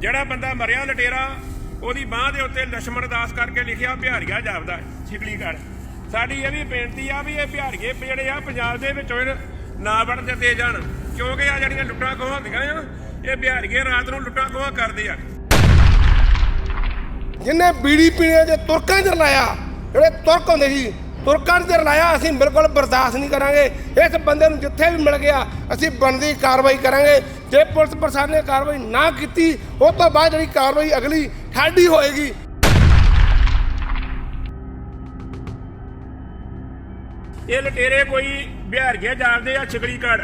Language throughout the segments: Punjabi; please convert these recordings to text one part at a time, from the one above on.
ਜਿਹੜਾ ਬੰਦਾ ਮਰਿਆ ਲਟੇਰਾ, ਉਹਦੀ ਬਾਹ ਦੇ ਉੱਤੇ ਲక్ష్ਮਣ ਦਾਸ ਕਰਕੇ ਲਿਖਿਆ, ਬਿਹਾਰੀਆ ਜਾਪਦਾ ਛਿਪਲੀਗੜ ਸਾਡੀ ਇਹ ਵੀ ਬੇਨਤੀ ਆ ਵੀ ਇਹ ਬਿਹਾਰੀਏ ਜਿਹੜੇ ਆ ਪੰਜਾਬ ਦੇ ਵਿੱਚ ਨਾ ਵੜਨ ਦਿੱਤੇ ਜਾਣ। ਕਿਉਂਕਿ ਆ ਜਿਹੜੀਆਂ ਲੁੱਟਾਂ ਖੋਹਾਂ ਹੁੰਦੀਆਂ ਆ, ਇਹ ਬਿਹਾਰੀਏ ਰਾਤ ਨੂੰ ਲੁੱਟਾਂ ਖੋਹਾਂ ਕਰਦੇ ਆ। ਜਿੰਨੇ ਬੀੜੀ ਪੀਣੇ ਦੇ ਤੁਰਕਾਂ 'ਚ ਲਾਇਆ, ਜਿਹੜੇ ਤੁਰਕ ਹੁੰਦੇ ਸੀ, ਤੁਰਕਾਂ 'ਚ ਲਾਇਆ, ਅਸੀਂ ਬਿਲਕੁਲ ਬਰਦਾਸ਼ਤ ਨਹੀਂ ਕਰਾਂਗੇ। ਇਸ ਬੰਦੇ ਨੂੰ ਜਿੱਥੇ ਵੀ ਮਿਲ ਗਿਆ, ਅਸੀਂ ਬਣਦੀ ਕਾਰਵਾਈ ਕਰਾਂਗੇ। ਜੇ ਪੁਲਿਸ ਪ੍ਰਸ਼ਾਸਨ ਨੇ ਕਾਰਵਾਈ ਨਾ ਕੀਤੀ ਉਸ ਤੋਂ ਬਾਅਦ ਜਿਹੜੀ ਕਾਰਵਾਈ ਅਗਲੀ ਠਾਡੀ ਹੋਏਗੀ। ਇਹ ਲਟੇਰੇ ਕੋਈ ਬਿਹਾਰੀਏ ਜਾਣਦੇ ਆ ਛਿਕਲੀਗੜ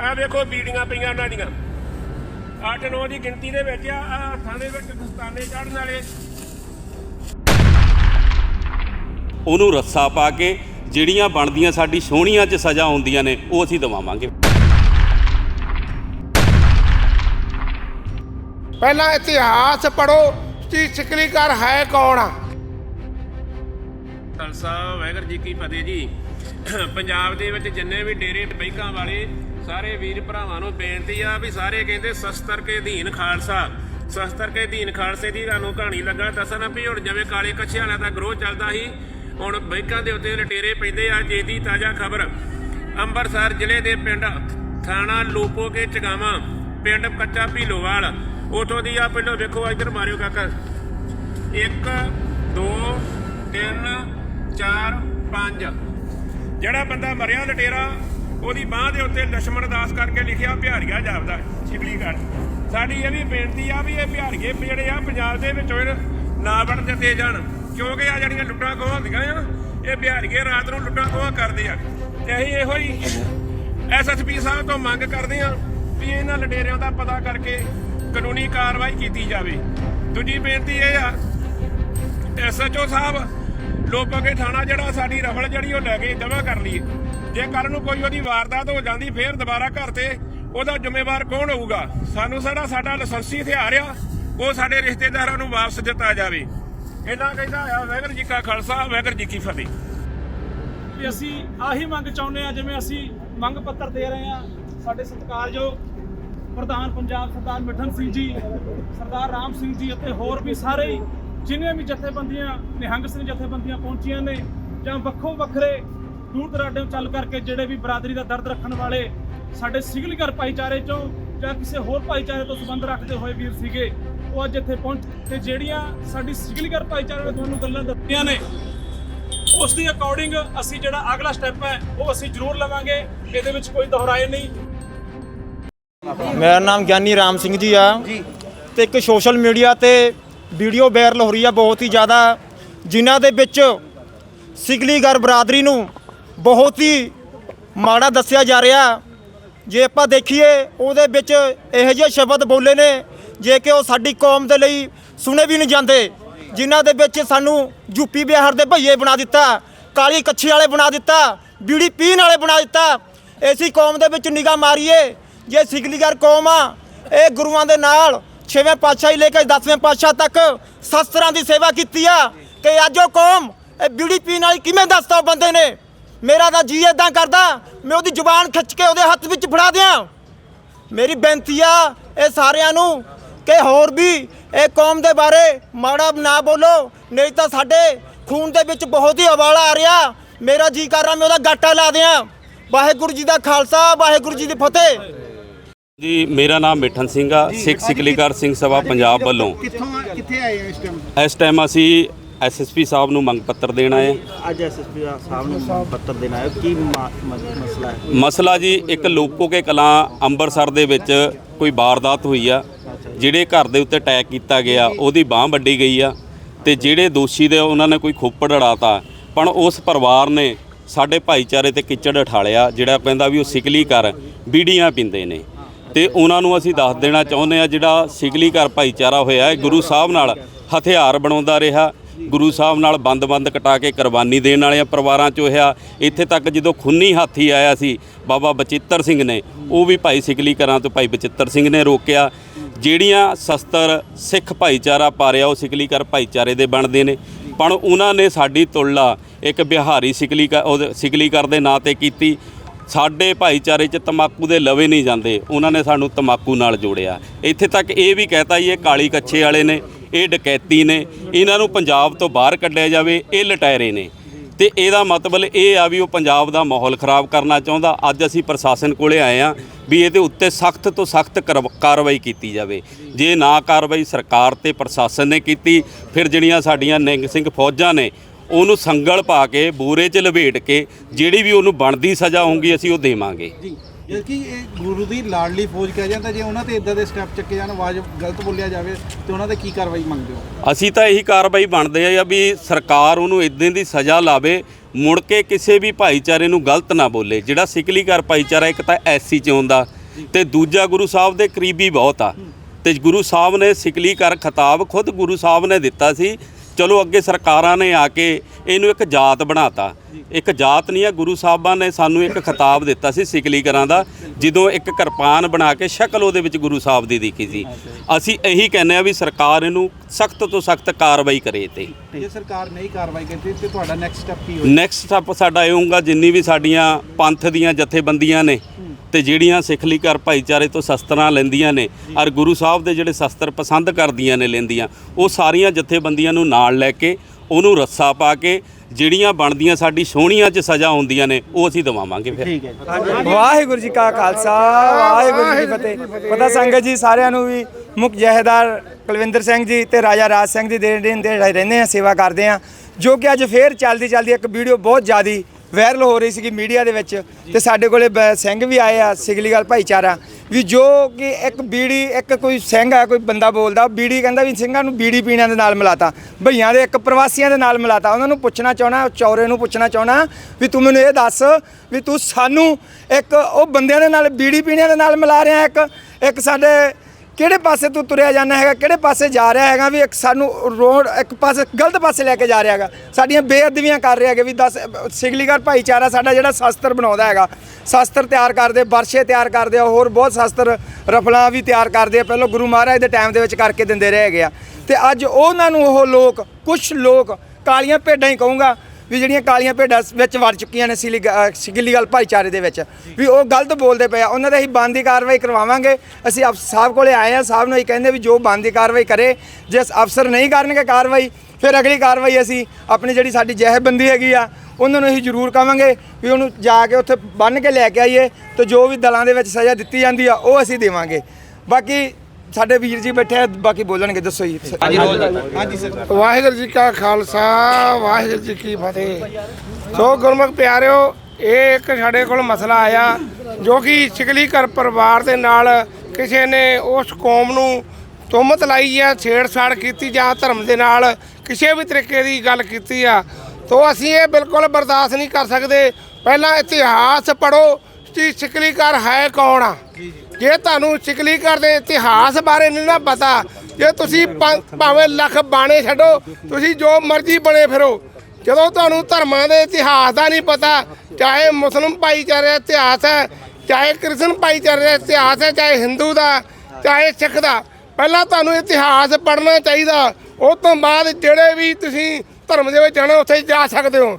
ਆ ਵੇਖੋ ਬੀੜੀਆਂ ਪਈਆਂ ਉਹਨਾਂ ਦੀਆਂ। 8-9 ਦੀ ਗਿਣਤੀ ਦੇ ਵਿੱਚ ਆ ਹੱਥਾਂ ਦੇ ਵਿੱਚ ਦਸਤਾਨੇ ਚੜਨ ਵਾਲੇ। ਉਹਨੂੰ ਰੱਸਾ ਪਾ ਕੇ ਜਿਹੜੀਆਂ ਬਣਦੀਆਂ ਸਾਡੀ ਸੋਹਣੀਆਂ 'ਚ ਸਜ਼ਾ ਹੁੰਦੀਆਂ ਨੇ ਉਹ ਅਸੀਂ ਦਵਾਵਾਂਗੇ। ਪਹਿਲਾਂ ਇਤਿਹਾਸ ਪੜੋ ਕਿ ਸਿਕਲੀਕਾਰ ਹੈ ਕੌਣ ਆ? ਖਾਲਸਾ, ਵਾਹਿਗੁਰੂ ਜੀ ਕੀ ਫਤਿਹ ਜੀ। ਪੰਜਾਬ ਦੇ ਵਿੱਚ ਜਿੰਨੇ ਵੀ ਡੇਰੇ, ਬੈਂਕਾਂ ਵਾਲੇ, ਸਾਰੇ ਵੀਰ ਭਰਾਵਾਂ ਨੂੰ ਬੇਨਤੀ ਆ ਵੀ ਸਾਰੇ ਕਹਿੰਦੇ ਸ਼ਸਤਰ ਕੇ ਅਧੀਨ ਖਾਲਸਾ। ਸ਼ਸਤਰ ਕੇ ਅਧੀਨ ਖਾਲਸੇ ਦੀ ਤੁਹਾਨੂੰ ਕਹਾਣੀ ਲੱਗਾ ਦੱਸਣ ਵੀ ਹੁਣ ਜਿਵੇਂ ਕਾਲੇ ਕੱਛੇ ਵਾਲਿਆਂ ਦਾ ਗਰੋਹ ਚੱਲਦਾ ਸੀ, ਹੁਣ ਬੈਂਕਾਂ ਦੇ ਉੱਤੇ ਲਟੇਰੇ ਪੈਂਦੇ ਆ, ਜੇ ਦੀ ਤਾਜ਼ਾ ਖਬਰ। ਅੰਮ੍ਰਿਤਸਰ ਜ਼ਿਲ੍ਹੇ ਦੇ ਪਿੰਡ ਥਾਣਾ ਲੋਪੋ ਕੇ ਚਗਾਵਾਂ, ਪਿੰਡ ਕੱਚਾ ਭੀਲੋਵਾਲ। ਉਥੋਂ ਦੀ ਆ ਪਹਿਲਾਂ ਵੇਖੋ ਇੱਧਰ ਮਾਰਿਓ ਕਾਕਾ। 1 2 3 4 5 ਜਿਹੜਾ ਬੰਦਾ ਮਰਿਆ ਲਟੇਰਾ, ਉਹਦੀ ਬਾਹ ਦੇ ਉੱਤੇ ਲక్ష్మణ ਦਾਸ ਕਰਕੇ ਲਿਖਿਆ ਬਿਹਾਰੀਆ ਜਾਪਦਾ ਸ਼ਿਵਲੀਗੜ ਸਾਡੀ ਇਹ ਵੀ ਬੇਨਤੀ ਆ ਵੀ ਇਹ ਬਿਹਾਰੀਏ ਜਿਹੜੇ ਆ ਪੰਜਾਬ ਦੇ ਵਿੱਚ ਹੋਏ ਨਾ ਬਣ ਦਿੱਤੇ ਜਾਣ। ਕਿਉਂਕਿ ਆ ਜਿਹੜੀਆਂ ਲੁੱਟਾਂ ਖੋਹਾਂ ਹੁੰਦੀਆਂ ਆ, ਇਹ ਬਿਹਾਰੀਏ ਰਾਤ ਨੂੰ ਲੁੱਟਾਂ ਖੋਹਾਂ ਕਰਦੇ ਆ। ਤੇ ਅਸੀਂ ਇਹੋ ਹੀ ਐਸਐਸਪੀ ਸਾਹਿਬ ਤੋਂ ਮੰਗ ਕਰਦੇ ਆ ਵੀ ਇਹਨਾਂ ਲਟੇਰਿਆਂ ਦਾ ਪਤਾ ਕਰਕੇ ਕਾਨੂੰਨੀ ਕਾਰਵਾਈ ਕੀਤੀ ਜਾਵੇ। ਦੂਜੀ ਬੇਨਤੀ ਇਹ ਆ ਐਸਐਚਓ ਸਾਹਿਬ ਲੋਪਕੇ ਥਾਣਾ ਜਿਹੜਾ, ਸਾਡੀ ਰਫਲ ਜਿਹੜੀ ਉਹ ਲੈ ਕੇ ਜਮ੍ਹਾਂ ਕਰ ਲਈਏ। ਜੇ ਕੱਲ ਨੂੰ ਕੋਈ ਉਹਦੀ ਵਾਰਦਾਤ ਹੋ ਜਾਂਦੀ, ਫੇਰ ਦੁਬਾਰਾ ਘਰ ਤੇ ਉਹਦਾ ਜ਼ਿੰਮੇਵਾਰ ਕੌਣ ਹੋਊਗਾ? ਸਾਨੂੰ ਸਾਡਾ ਸਾਡਾ ਲਾਇਸੈਂਸੀ ਹਥਿਆਰ ਆ, ਉਹ ਸਾਡੇ ਰਿਸ਼ਤੇਦਾਰਾਂ ਨੂੰ ਵਾਪਸ ਦਿੱਤਾ ਜਾਵੇ। ਇਹਨਾਂ ਕਹਿੰਦਾ ਆ, ਵਾਹਿਗੁਰੂ ਜੀ ਕਾ ਖਾਲਸਾ, ਵਾਹਿਗੁਰੂ ਜੀ ਕੀ ਫਤਿਹ। ਵੀ ਅਸੀਂ ਆਹੀ ਮੰਗ ਚਾਹੁੰਦੇ ਆ, ਜਿਵੇਂ ਅਸੀਂ ਮੰਗ ਪੱਤਰ ਦੇ ਰਹੇ ਆ, ਸਾਡੇ ਸਤਿਕਾਰਯੋਗ ਪ੍ਰਧਾਨ ਪੰਜਾਬ ਸਰਦਾਰ ਮਿਠਨ ਸਿੰਘ ਜੀ, ਸਰਦਾਰ ਰਾਮ ਸਿੰਘ ਜੀ ਅਤੇ ਹੋਰ ਵੀ ਸਾਰੇ ਹੀ ਜਿੰਨੇ ਵੀ ਜਥੇਬੰਦੀਆਂ, ਨਿਹੰਗ ਸਿੰਘ ਜਥੇਬੰਦੀਆਂ ਪਹੁੰਚੀਆਂ ਨੇ ਜਾਂ ਵੱਖੋ ਵੱਖਰੇ ਦੂਰ ਦਰਾਡੇ ਚੱਲ ਕਰਕੇ ਜਿਹੜੇ ਵੀ ਬਰਾਦਰੀ ਦਾ ਦਰਦ ਰੱਖਣ ਵਾਲੇ ਸਾਡੇ ਸਿਗਲਗਰ ਭਾਈਚਾਰੇ ਚੋਂ ਜਾਂ ਕਿਸੇ ਹੋਰ ਭਾਈਚਾਰੇ ਤੋਂ ਸੰਬੰਧ ਰੱਖਦੇ ਹੋਏ ਵੀਰ ਸੀਗੇ, ਉਹ ਅੱਜ ਇੱਥੇ ਪਹੁੰਚ ਤੇ ਜਿਹੜੀਆਂ ਸਾਡੀ ਸਿਗਲਗਰ ਭਾਈਚਾਰੇ ਨੇ ਤੁਹਾਨੂੰ ਗੱਲਾਂ ਦੱਸੀਆਂ ਨੇ, ਉਸ ਦੀ ਅਕੋਰਡਿੰਗ ਅਸੀਂ ਜਿਹੜਾ ਅਗਲਾ ਸਟੈਪ ਹੈ, ਉਹ ਅਸੀਂ ਜ਼ਰੂਰ ਲਵਾਂਗੇ, ਇਹਦੇ ਵਿੱਚ ਕੋਈ ਦੁਹਰਾਏ ਨਹੀਂ। ਮੇਰਾ ਨਾਮ ਗਿਆਨੀ ਰਾਮ ਸਿੰਘ ਜੀ ਆ। ਤੇ ਇੱਕ ਸੋਸ਼ਲ ਮੀਡੀਆ ਤੇ ਵੀਡੀਓ ਵਾਇਰਲ ਹੋ ਰਹੀ ਆ ਬਹੁਤ ਹੀ ਜ਼ਿਆਦਾ ਜਿਨ੍ਹਾਂ ਦੇ ਵਿੱਚ ਸਿਗਲੀਗਰ ਬਰਾਦਰੀ ਨੂੰ ਬਹੁਤ ਹੀ ਮਾੜਾ ਦੱਸਿਆ ਜਾ ਰਿਹਾ। ਜੇ ਆਪਾਂ ਦੇਖੀਏ ਉਹਦੇ ਵਿੱਚ ਇਹੋ ਜਿਹੇ ਸ਼ਬਦ ਬੋਲੇ ਨੇ ਜੇ ਕਿ ਉਹ ਸਾਡੀ ਕੌਮ ਦੇ ਲਈ ਸੁਣੇ ਵੀ ਨਹੀਂ ਜਾਂਦੇ ਜਿਨ੍ਹਾਂ ਦੇ ਵਿੱਚ ਸਾਨੂੰ ਯੂਪੀ ਬਿਹਾਰ ਦੇ ਭਈਏ ਬਣਾ ਦਿੱਤਾ ਕਾਲੀ ਕੱਛੀ ਵਾਲੇ ਬਣਾ ਦਿੱਤਾ ਬੀੜੀ ਪੀਣ ਵਾਲੇ ਬਣਾ ਦਿੱਤਾ। ਐਸੀ ਕੌਮ ਦੇ ਵਿੱਚ ਨਿਗਾਹ ਮਾਰੀਏ ਜੇ ਸਿਗਲੀਗਰ ਕੌਮ ਆ, ਇਹ ਗੁਰੂਆਂ ਦੇ ਨਾਲ ਛੇਵੇਂ ਪਾਤਸ਼ਾਹੀ ਲੈ ਕੇ 10ਵੇਂ ਪਾਤਸ਼ਾਹ ਤੱਕ ਸ਼ਸਤਰਾਂ ਦੀ ਸੇਵਾ ਕੀਤੀ ਆ ਕਿ ਅੱਜ ਉਹ ਕੌਮ, ਇਹ ਬੀੜੀ ਪੀਣ ਵਾਲੀ ਕਿਵੇਂ ਦੱਸਦਾ ਉਹ ਬੰਦੇ ਨੇ? ਮੇਰਾ ਤਾਂ ਜੀ ਇਦਾਂ ਕਰਦਾ, ਮੈਂ ਉਹਦੀ ਜ਼ੁਬਾਨ ਖਿੱਚ ਕੇ ਉਹਦੇ ਹੱਥ ਵਿੱਚ ਫੜਾ ਦਿਆਂ। ਮੇਰੀ ਬੇਨਤੀ ਆ ਇਹ ਸਾਰਿਆਂ ਨੂੰ ਕਿ ਹੋਰ ਵੀ ਇਹ ਕੌਮ ਦੇ ਬਾਰੇ ਮਾੜਾ ਨਾ ਬੋਲੋ, ਨਹੀਂ ਤਾਂ ਸਾਡੇ ਖੂਨ ਦੇ ਵਿੱਚ ਬਹੁਤ ਹੀ ਉਬਾਲਾ ਆ ਰਿਹਾ। ਮੇਰਾ ਜੀ ਕਰ ਰਿਹਾ, ਮੈਂ ਉਹਦਾ ਗਾਟਾ ਲਾ ਦਿਆਂ। ਵਾਹਿਗੁਰੂ ਜੀ ਦਾ ਖਾਲਸਾ, ਵਾਹਿਗੁਰੂ ਜੀ ਦੀ ਫਤਿਹ। ਜੀ ਮੇਰਾ ਨਾਮ ਮਿਠਨ ਸਿੰਘ ਆ। ਸਿੱਖ ਸਿਕਲੀਗਰ ਸਿੰਘ ਸਭਾ ਪੰਜਾਬ ਵੱਲੋਂ। ਕਿੱਥੋਂ ਆ- ਕਿੱਥੇ ਆਏ ਹੋ ਇਸ ਟਾਈਮ ਇਸ ਟਾਈਮ ਅਸੀਂ ਐਸਐਸਪੀ ਸਾਹਿਬ ਨੂੰ ਮੰਗ ਪੱਤਰ ਦੇਣ ਆਏ ਹਾਂ। ਅੱਜ ਐਸਐਸਪੀ ਸਾਹਿਬ ਨੂੰ ਪੱਤਰ ਦੇਣਾ ਹੈ। ਕੀ ਮਾ- ਮ- ਮਸਲਾ ਹੈ? ਮਸਲਾ ਜੀ ਇੱਕ ਲੋਪੋ ਕੇ ਕਲਾਂ ਅੰਮ੍ਰਿਤਸਰ ਦੇ ਵਿੱਚ ਕੋਈ ਵਾਰਦਾਤ ਹੋਈ ਆ ਜਿਹੜੇ ਘਰ ਦੇ ਉੱਤੇ ਅਟੈਕ ਕੀਤਾ ਗਿਆ ਉਹਦੀ ਬਾਹ ਵੱਡੀ ਗਈ ਆ ਤੇ ਜਿਹੜੇ ਦੋਸ਼ੀ ਦੇ ਉਹਨਾਂ ਨੇ ਕੋਈ ਖੋਪੜ ਅੜਾਤਾ ਪਰ ਉਸ ਪਰਿਵਾਰ ਨੇ ਸਾਡੇ ਭਾਈਚਾਰੇ ਤੇ ਕਿਚੜ ਉਠਾਲਿਆ ਜਿਹੜਾ ਕਹਿੰਦਾ ਵੀ ਉਹ ਸਿਕਲੀ ਕਰ ਬੀੜੀਆਂ ਪਿੰਦੇ ਨੇ। ਤੇ ਉਹਨਾਂ ਨੂੰ ਅਸੀਂ ਦੱਸ ਦੇਣਾ ਚਾਹੁੰਦੇ ਆ ਜਿਹੜਾ ਸਿਕਲੀ ਘਰ ਭਾਈਚਾਰਾ ਹੋਇਆ ਹੈ, ਗੁਰੂ ਸਾਹਿਬ ਨਾਲ ਹਥਿਆਰ ਬਣਾਉਂਦਾ ਰਿਹਾ। ਗੁਰੂ ਸਾਹਿਬ ਨਾਲ ਬੰਦ-ਬੰਦ ਕਟਾ ਕੇ ਕੁਰਬਾਨੀ ਦੇਣ ਵਾਲਿਆਂ ਪਰਿਵਾਰਾਂ ਚ ਹੋਇਆ ਇੱਥੇ ਤੱਕ ਜਦੋਂ ਖੁੰਨੀ ਹਾਥੀ ਆਇਆ ਸੀ, ਬਾਬਾ ਬਚਿੱਤਰ ਸਿੰਘ ਨੇ, ਉਹ ਵੀ ਭਾਈ ਸਿਕਲੀ ਘਰਾਂ ਤੋਂ ਭਾਈ ਬਚਿੱਤਰ ਸਿੰਘ ਨੇ ਰੋਕਿਆ। ਜਿਹੜੀਆਂ ਸ਼ਸਤਰ ਸਿੱਖ ਭਾਈਚਾਰਾ ਪਾ ਰਿਹਾ ਉਹ ਸਿਕਲੀ ਘਰ ਭਾਈਚਾਰੇ ਦੇ ਬਣਦੇ ਨੇ। ਪਰ ਉਹਨਾਂ ਨੇ ਸਾਡੀ ਤੁਲਨਾ ਇੱਕ ਬਿਹਾਰੀ ਸਿਕਲੀ ਘਰ- ਉਹਦੇ ਸਿਕਲੀ ਘਰ ਦੇ ਨਾਂ ਤੇ ਕੀਤੀ। ਸਾਡੇ ਭਾਈਚਾਰੇ 'ਚ ਤਮਾਕੂ ਦੇ ਲਵੇ ਨਹੀਂ ਜਾਂਦੇ। ਉਹਨਾਂ ਨੇ ਸਾਨੂੰ ਤਮਾਕੂ ਨਾਲ ਜੋੜਿਆ। ਇੱਥੇ ਤੱਕ ਇਹ ਵੀ ਕਹਿਤਾ ਜੀ, ਇਹ ਕਾਲੀ ਕੱਛੇ ਵਾਲੇ ਨੇ, ਇਹ ਡਕੈਤੀ ਨੇ। ਇਹਨਾਂ ਨੂੰ ਪੰਜਾਬ ਤੋਂ ਬਾਹਰ ਕੱਢਿਆ ਜਾਵੇ, ਇਹ ਲਟਾਇਰੇ ਨੇ। ਤੇ ਇਹਦਾ ਮਤਲਬ ਇਹ ਆ ਵੀ ਉਹ ਪੰਜਾਬ ਦਾ ਮਾਹੌਲ ਖਰਾਬ ਕਰਨਾ ਚਾਹੁੰਦਾ। ਅੱਜ ਅਸੀਂ ਪ੍ਰਸ਼ਾਸਨ ਕੋਲੇ ਆਏ ਆ ਵੀ ਇਹਦੇ ਉੱਤੇ ਸਖਤ ਤੋਂ ਸਖਤ ਕਾਰਵਾਈ ਕੀਤੀ ਜਾਵੇ। ਜੇ ਨਾ ਕਾਰਵਾਈ ਸਰਕਾਰ ਤੇ ਪ੍ਰਸ਼ਾਸਨ ਨੇ ਕੀਤੀ, ਫਿਰ ਜਿਹੜੀਆਂ ਸਾਡੀਆਂ ਨਿੰਗ ਸਿੰਘ ਫੌਜਾਂ ਨੇ ਉਹਨੂੰ ਸੰਗਲ ਪਾ ਕੇ ਬੂਰੇ 'ਚ ਲਪੇਟ ਕੇ ਜਿਹੜੀ ਵੀ ਉਹਨੂੰ ਬਣਦੀ ਸਜ਼ਾ ਹੋਊਗੀ ਅਸੀਂ ਉਹ ਦੇਵਾਂਗੇ। ਜੀ ਜਦ ਕਿ ਇਹ ਗੁਰੂ ਦੀ ਲਾਡਲੀ ਫੌਜ ਕਿਹਾ ਜਾਂਦਾ ਜੇ ਉਹਨਾਂ ਤੇ ਇਦਾਂ ਦੇ ਸਟੈਪ ਚੱਕੇ ਜਾਣ ਆਵਾਜ਼ ਗਲਤ ਬੋਲਿਆ ਜਾਵੇ ਤੇ ਉਹਨਾਂ ਤੇ ਕੀ ਕਾਰਵਾਈ ਮੰਗਦੇ ਹੋ? ਅਸੀਂ ਤਾਂ ਇਹੀ ਕਾਰਵਾਈ ਬਣਦੇ ਆ ਵੀ ਸਰਕਾਰ ਉਹਨੂੰ ਇਦਾਂ ਦੀ ਸਜ਼ਾ ਲਾਵੇ ਮੁੜ ਕੇ ਕਿਸੇ ਵੀ ਭਾਈਚਾਰੇ ਨੂੰ ਗਲਤ ਨਾ ਬੋਲੇ। ਜਿਹੜਾ ਸਿਕਲੀਗਰ ਭਾਈਚਾਰਾ ਇੱਕ ਤਾਂ ਐਸਸੀ ਚ ਹੁੰਦਾ ਤੇ ਦੂਜਾ ਗੁਰੂ ਸਾਹਿਬ ਦੇ ਕਰੀਬੀ ਬਹੁਤ ਆ। ਤੇ ਗੁਰੂ ਸਾਹਿਬ ਨੇ ਸਿਕਲੀਗਰ ਖਿਤਾਬ ਖੁਦ ਗੁਰੂ ਸਾਹਿਬ ਨੇ ਦਿੱਤਾ ਸੀ ਚਲੋ ਅੱਗੇ ਸਰਕਾਰਾਂ ਨੇ ਆ ਕੇ ਇਹਨੂੰ ਇੱਕ ਜਾਤ ਬਣਾਤਾ। ਇੱਕ ਜਾਤ ਨਹੀਂ ਆ, ਗੁਰੂ ਸਾਹਿਬਾਂ ਨੇ ਸਾਨੂੰ ਇੱਕ ਖਿਤਾਬ ਦਿੱਤਾ ਸੀ ਸਿਕਲੀਗਰਾਂ ਦਾ, ਜਦੋਂ ਇੱਕ ਕਿਰਪਾਨ ਬਣਾ ਕੇ ਸ਼ਕਲ ਉਹਦੇ ਵਿੱਚ ਗੁਰੂ ਸਾਹਿਬ ਦੀ ਦਿਖੀ ਸੀ। ਅਸੀਂ ਇਹੀ ਕਹਿੰਦੇ ਆ ਵੀ ਸਰਕਾਰ ਇਹਨੂੰ ਸਖਤ ਤੋਂ ਸਖਤ ਕਾਰਵਾਈ ਕਰੇ ਤੇ। ਜੇ ਸਰਕਾਰ ਨਹੀਂ ਕਾਰਵਾਈ ਕਰਦੀ ਤੇ ਤੁਹਾਡਾ ਨੈਕਸਟ ਸਟੈਪ ਕੀ ਹੋਏਗਾ? ਨੈਕਸਟ ਸਟੈਪ ਸਾਡਾ ਇਹ ਹੋਊਗਾ ਜਿੰਨੀ ਵੀ ਸਾਡੀਆਂ ਪੰਥ ਦੀਆਂ ਜਥੇਬੰਦੀਆਂ ਨੇ ਤੇ ਜਿਹੜੀਆਂ ਸਿੱਖਲੀ ਘਰ ਭਾਈਚਾਰੇ ਤੋਂ ਸ਼ਸਤਰਾਂ ਲੈਂਦੀਆਂ ਨੇ ਔਰ ਗੁਰੂ ਸਾਹਿਬ ਦੇ ਜਿਹੜੇ ਸ਼ਸਤਰ ਪਸੰਦ ਕਰਦੀਆਂ ਨੇ ਲੈਂਦੀਆਂ ਉਹ ਸਾਰੀਆਂ ਜਥੇਬੰਦੀਆਂ ਨੂੰ ਨਾਲ ਲੈ ਕੇ ਉਹਨੂੰ ਰੱਸਾ ਪਾ ਕੇ ਜਿਹੜੀਆਂ ਬਣਦੀਆਂ ਸਾਡੀ ਸੋਹਣੀਆਂ 'ਚ ਸਜ਼ਾ ਹੁੰਦੀਆਂ ਨੇ ਉਹ ਅਸੀਂ ਦਵਾਵਾਂਗੇ ਫਿਰ। ਠੀਕ ਹੈ ਜੀ। ਵਾਹਿਗੁਰੂ ਜੀ ਕਾ ਖਾਲਸਾ ਵਾਹਿਗੁਰੂ ਜੀ ਕੀ ਫਤਿਹ। ਪਤਾ ਸੰਗਤ ਜੀ ਸਾਰਿਆਂ ਨੂੰ ਵੀ ਮੁੱਖ ਜਹੇਦਾਰ ਕੁਲਵਿੰਦਰ ਸਿੰਘ ਜੀ ਤੇ ਰਾਜਾ ਰਾਜ ਸਿੰਘ ਜੀ ਦੇ ਦਿਨ ਦੇ ਰਹਿੰਦੇ ਆ ਸੇਵਾ ਕਰਦੇ ਆ ਜੋ ਕਿ ਅੱਜ ਫੇਰ ਚੱਲਦੀ ਚੱਲਦੀ ਇੱਕ ਵੀਡੀਓ ਬਹੁਤ ਜ਼ਿਆਦੀ ਵਾਇਰਲ ਹੋ ਰਹੀ ਸੀਗੀ ਮੀਡੀਆ ਦੇ ਵਿੱਚ। ਤੇ ਸਾਡੇ ਕੋਲੇ ਬ- ਸਿੰਘ ਵੀ ਆਏ ਆ ਸਿਗਲੀਗਲ ਭਾਈਚਾਰਾ। ਵੀ ਜੋ ਕਿ ਇੱਕ ਬੀੜੀ, ਇੱਕ ਕੋਈ ਸਿੰਘ ਆ, ਕੋਈ ਬੰਦਾ ਬੋਲਦਾ ਬੀੜੀ ਕਹਿੰਦਾ ਵੀ ਸਿੰਘਾਂ ਨੂੰ ਬੀੜੀ ਪੀਣਿਆਂ ਦੇ ਨਾਲ ਮਿਲਾਤਾ ਭਈਆਂ ਦੇ ਇੱਕ ਪ੍ਰਵਾਸੀਆਂ ਦੇ ਨਾਲ ਮਿਲਾਤਾ। ਉਹਨਾਂ ਨੂੰ ਪੁੱਛਣਾ ਚਾਹਣਾ ਚੌਰੇ ਨੂੰ ਪੁੱਛਣਾ ਚਾਹਣਾ ਵੀ ਤੂੰ ਮੈਨੂੰ ਇਹ ਦੱਸ ਵੀ ਤੂੰ ਸਾਨੂੰ ਇੱਕ ਉਹ ਬੰਦਿਆਂ ਦੇ ਨਾਲ, ਬੀੜੀ ਪੀਣਿਆਂ ਦੇ ਨਾਲ ਮਿਲਾ ਰਿਹਾ ਇੱਕ ਇੱਕ ਸਾਡੇ ਕਿਹੜੇ ਪਾਸੇ ਤੂੰ ਤੁਰਿਆ ਜਾਂਦਾ ਹੈਗਾ, ਕਿਹੜੇ ਪਾਸੇ ਜਾ ਰਿਹਾ ਹੈਗਾ ਵੀ ਇੱਕ ਸਾਨੂੰ ਰੋਡ, ਇੱਕ ਪਾਸੇ ਗਲਤ ਪਾਸੇ ਲੈ ਕੇ ਜਾ ਰਿਹਾ ਹੈਗਾ। ਸਾਡੀਆਂ ਬੇਅਦਬੀਆਂ ਕਰ ਰਿਹਾ ਹੈਗੇ ਵੀ ਦੱਸ ਸਿਗਲੀਗਰ ਭਾਈਚਾਰਾ ਸਾਡਾ ਜਿਹੜਾ ਸ਼ਸਤਰ ਬਣਾਉਂਦਾ ਹੈਗਾ। ਸ਼ਸਤਰ ਤਿਆਰ ਕਰਦੇ, ਵਰਸ਼ੇ ਤਿਆਰ ਕਰਦੇ ਆ, ਹੋਰ ਬਹੁਤ ਸ਼ਸਤਰ ਰਫਲਾਂ ਵੀ ਤਿਆਰ ਕਰਦੇ ਆ। ਪਹਿਲਾਂ ਗੁਰੂ ਮਹਾਰਾਜ ਦੇ ਟਾਈਮ ਦੇ ਵਿੱਚ ਕਰਕੇ ਦਿੰਦੇ ਰਹੇ ਹੈਗੇ ਆ। ਤੇ ਅੱਜ ਉਹਨਾਂ ਨੂੰ ਉਹ ਲੋਕ ਕੁਝ ਲੋਕ ਕਾਲੀਆਂ ਭੇਡਾਂ ਹੀ ਕਹੂੰਗਾ ਵੀ ਜਿਹੜੀਆਂ ਕਾਲੀਆਂ ਭੇਡਾਂ ਵਿੱਚ ਵੜ ਚੁੱਕੀਆਂ ਨੇ ਸਿਲੀ ਸਿਗਲੀਗਲ ਭਾਈਚਾਰੇ ਦੇ ਵਿੱਚ, ਵੀ ਉਹ ਗਲਤ ਬੋਲਦੇ ਪਏ ਆ। ਉਹਨਾਂ ਦੇ ਅਸੀਂ ਬੰਦੀ ਕਾਰਵਾਈ ਕਰਵਾਵਾਂਗੇ। ਅਸੀਂ ਅਫ ਸਾਹਿਬ ਕੋਲੇ ਆਏ ਆ, ਸਾਹਿਬ ਨੂੰ ਇਹ ਕਹਿੰਦੇ ਵੀ ਜੋ ਬੰਦੀ ਕਾਰਵਾਈ ਕਰੇ, ਜੇ ਅਫਸਰ ਨਹੀਂ ਕਰਨਗੇ ਕਾਰਵਾਈ, ਫਿਰ ਅਗਲੀ ਕਾਰਵਾਈ ਅਸੀਂ ਆਪਣੀ ਜਿਹੜੀ ਸਾਡੀ ਜਹਿਬੰਦੀ ਹੈਗੀ ਆ, ਉਹਨਾਂ ਨੂੰ ਅਸੀਂ ਜ਼ਰੂਰ ਕਵਾਂਗੇ ਵੀ ਉਹਨੂੰ ਜਾ ਕੇ ਉੱਥੇ ਬੰਨ ਕੇ ਲੈ ਕੇ ਆਈਏ ਤੇ ਜੋ ਵੀ ਦਲਾਂ ਦੇ ਵਿੱਚ ਸਜ਼ਾ ਦਿੱਤੀ ਜਾਂਦੀ ਆ, ਉਹ ਅਸੀਂ ਦੇਵਾਂਗੇ। ਬਾਕੀ ਸਾਡੇ ਵੀਰ ਜੀ ਬੈਠੇ ਆ ਬਾਕੀ ਬੋਲਣਗੇ ਦੱਸੋ ਜੀ। ਹਾਂਜੀ ਸਰ। ਵਾਹਿਗੁਰੂ ਜੀ ਕਾ ਖਾਲਸਾ ਵਾਹਿਗੁਰੂ ਜੀ ਕੀ ਫਤਿਹ। ਸੋ ਗੁਰਮੁਖ ਪਿਆਰਿਓ ਇਹ ਇੱਕ ਸਾਡੇ ਕੋਲ ਮਸਲਾ ਆਇਆ ਜੋ ਕਿ ਸਿਕਲੀ ਘਰ ਪਰਿਵਾਰ ਦੇ ਨਾਲ ਕਿਸੇ ਨੇ ਉਸ ਕੌਮ ਨੂੰ ਤੁਮਤ ਲਾਈ ਹੈ ਛੇੜਛਾੜ ਕੀਤੀ ਜਾਂ ਧਰਮ ਦੇ ਨਾਲ ਕਿਸੇ ਵੀ ਤਰੀਕੇ ਦੀ ਗੱਲ ਕੀਤੀ ਆ। ਤੋ ਅਸੀਂ ਇਹ ਬਿਲਕੁਲ ਬਰਦਾਸ਼ਤ ਨਹੀਂ ਕਰ ਸਕਦੇ। ਪਹਿਲਾਂ ਇਤਿਹਾਸ ਪੜੋ ਕਿ ਸਿਕਲੀ ਘਰ ਹੈ ਕੌਣ ਆ? ਜੇ ਤੁਹਾਨੂੰ ਸਿਕਲੀ ਘਰ ਦੇ ਇਤਿਹਾਸ ਬਾਰੇ ਨਹੀਂ ਨਾ ਪਤਾ ਜੇ ਤੁਸੀਂ ਭਾਵੇਂ ਲੱਖ ਬਾਣੇ ਛੱਡੋ ਤੁਸੀਂ ਜੋ ਮਰਜ਼ੀ ਬਣੇ ਫਿਰੋ। ਜਦੋਂ ਤੁਹਾਨੂੰ ਧਰਮਾਂ ਦੇ ਇਤਿਹਾਸ ਦਾ ਨਹੀਂ ਪਤਾ ਚਾਹੇ ਮੁਸਲਮ ਭਾਈਚਾਰੇ ਦਾ ਇਤਿਹਾਸ ਹੈ ਚਾਹੇ ਕ੍ਰਿਸਚਨ ਭਾਈਚਾਰੇ ਦਾ ਇਤਿਹਾਸ ਹੈ ਚਾਹੇ ਹਿੰਦੂ ਦਾ ਚਾਹੇ ਸਿੱਖ ਦਾ ਪਹਿਲਾਂ ਤੁਹਾਨੂੰ ਇਤਿਹਾਸ ਪੜ੍ਹਨਾ ਚਾਹੀਦਾ। ਉਸ ਤੋਂ ਬਾਅਦ ਜਿਹੜੇ ਵੀ ਤੁਸੀਂ ਧਰਮ ਦੇ ਵਿੱਚ ਜਾਣਾ ਉੱਥੇ ਜਾ ਸਕਦੇ ਹੋ।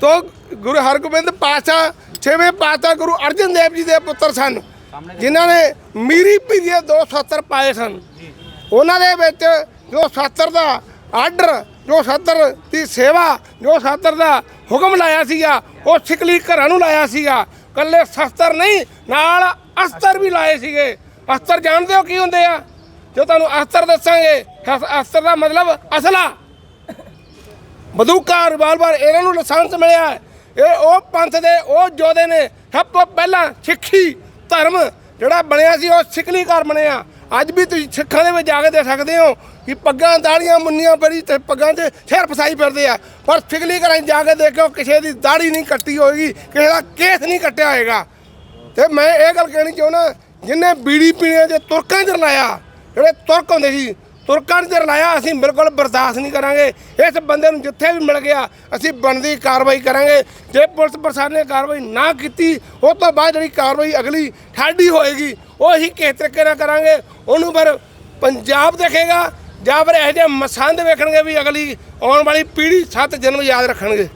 ਤੋ ਗੁਰੂ ਹਰਗੋਬਿੰਦ ਪਾਤਸ਼ਾਹ ਛੇਵੇਂ ਪਾਤਸ਼ਾਹ ਗੁਰੂ ਅਰਜਨ ਦੇਵ ਜੀ ਦੇ ਪੁੱਤਰ ਸਨ ਜਿਨ੍ਹਾਂ ਨੇ ਮੀਰੀ ਪੀਰੀਏ ਦੋ ਸੱਤਰ ਪਾਏ ਸਨ। ਉਹਨਾਂ ਦੇ ਵਿੱਚ ਜੋ ਸੱਤਰ ਦਾ ਆਰਡਰ ਜੋ ਸੱਤਰ ਦੀ ਸੇਵਾ ਜੋ ਸੱਤਰ ਦਾ ਹੁਕਮ ਲਾਇਆ ਸੀਗਾ ਉਹ ਸਿਕਲੀ ਘਰਾਂ ਨੂੰ ਲਾਇਆ ਸੀਗਾ। ਕੱਲੇ ਸ਼ਸਤਰ ਨਹੀਂ ਨਾਲ ਅਸਤਰ ਵੀ ਲਾਏ ਸੀਗੇ। ਅਸਤਰ ਜਾਣਦੇ ਹੋ ਕੀ ਹੁੰਦੇ ਆ? ਜੋ ਤੁਹਾਨੂੰ ਅਸਤਰ ਦੱਸਾਂਗੇ ਅਸ- ਅਸਤਰ ਦਾ ਮਤਲਬ ਅਸਲਾ। ਬੰਦੂਕਾਂ ਰਿਵਾਲਵਰ ਇਹਨਾਂ ਨੂੰ ਲਾਇਸੈਂਸ ਮਿਲਿਆ। ਹੈ। ਇਹ ਉਹ ਪੰਥ ਦੇ, ਉਹ ਯੋਧੇ ਨੇ ਸਭ ਤੋਂ ਪਹਿਲਾਂ ਸਿੱਖੀ ਧਰਮ ਜਿਹੜਾ ਬਣਿਆ ਸੀ, ਉਹ ਸਿਕਲੀ ਘਰ ਬਣਿਆ। ਅੱਜ ਵੀ ਤੁਸੀਂ ਸਿੱਖਾਂ ਦੇ ਵਿੱਚ ਜਾ ਕੇ ਦੇਖ ਸਕਦੇ ਹੋ ਕਿ ਪੱਗਾਂ ਦਾੜੀਆਂ ਮੁੰਨੀਆਂ ਬੜੀ ਤੇ ਪੱਗਾਂ 'ਚ ਸਿਰ ਫਸਾਈ ਫਿਰਦੇ ਆ। ਪਰ ਸਿਕਲੀ ਘਰਾਂ 'ਚ ਜਾ ਕੇ ਦੇਖੋ ਕਿਸੇ ਦੀ ਦਾੜੀ ਨਹੀਂ ਕੱਟੀ ਹੋਏਗੀ, ਕਿਸੇ ਦਾ ਕੇਸ ਨਹੀਂ ਕੱਟਿਆ ਹੋਏਗਾ। ਤੇ ਮੈਂ ਇਹ ਗੱਲ ਕਹਿਣੀ ਚਾਹੁੰਦਾ, ਜਿਨੇ ਬੀੜੀ ਪੀਣੇ ਦੇ ਤੁਰਕਾਂ 'ਚ ਲਾਇਆ ਜਿਹੜੇ ਤੁਰਕ ਹੁੰਦੇ ਸੀ ਤੁਰਕਾਂ 'ਚ ਰਲਾਇਆ ਅਸੀਂ ਬਿਲਕੁਲ ਬਰਦਾਸ਼ਤ ਨਹੀਂ ਕਰਾਂਗੇ। ਇਸ ਬੰਦੇ ਨੂੰ ਜਿੱਥੇ ਵੀ ਮਿਲ ਗਿਆ, ਅਸੀਂ ਬਣਦੀ ਕਾਰਵਾਈ ਕਰਾਂਗੇ। ਜੇ ਪੁਲਿਸ ਪ੍ਰਸ਼ਾਸਨ ਨੇ ਕਾਰਵਾਈ ਨਾ ਕੀਤੀ, ਉਸ ਤੋਂ ਬਾਅਦ ਜਿਹੜੀ ਕਾਰਵਾਈ ਅਗਲੀ ਸਾਡੀ ਹੋਏਗੀ, ਉਹ ਅਸੀਂ ਕਿਸ ਤਰੀਕੇ ਨਾਲ ਕਰਾਂਗੇ, ਉਹਨੂੰ ਫਿਰ ਪੰਜਾਬ ਦੇਖੇਗਾ, ਜਾਂ ਫਿਰ ਇਹੋ ਜਿਹੇ ਮਸੰਦ ਵੇਖਣਗੇ ਵੀ ਅਗਲੀ ਆਉਣ ਵਾਲੀ ਪੀੜ੍ਹੀ ਸੱਤ ਜਨਮ ਯਾਦ ਰੱਖਣਗੇ।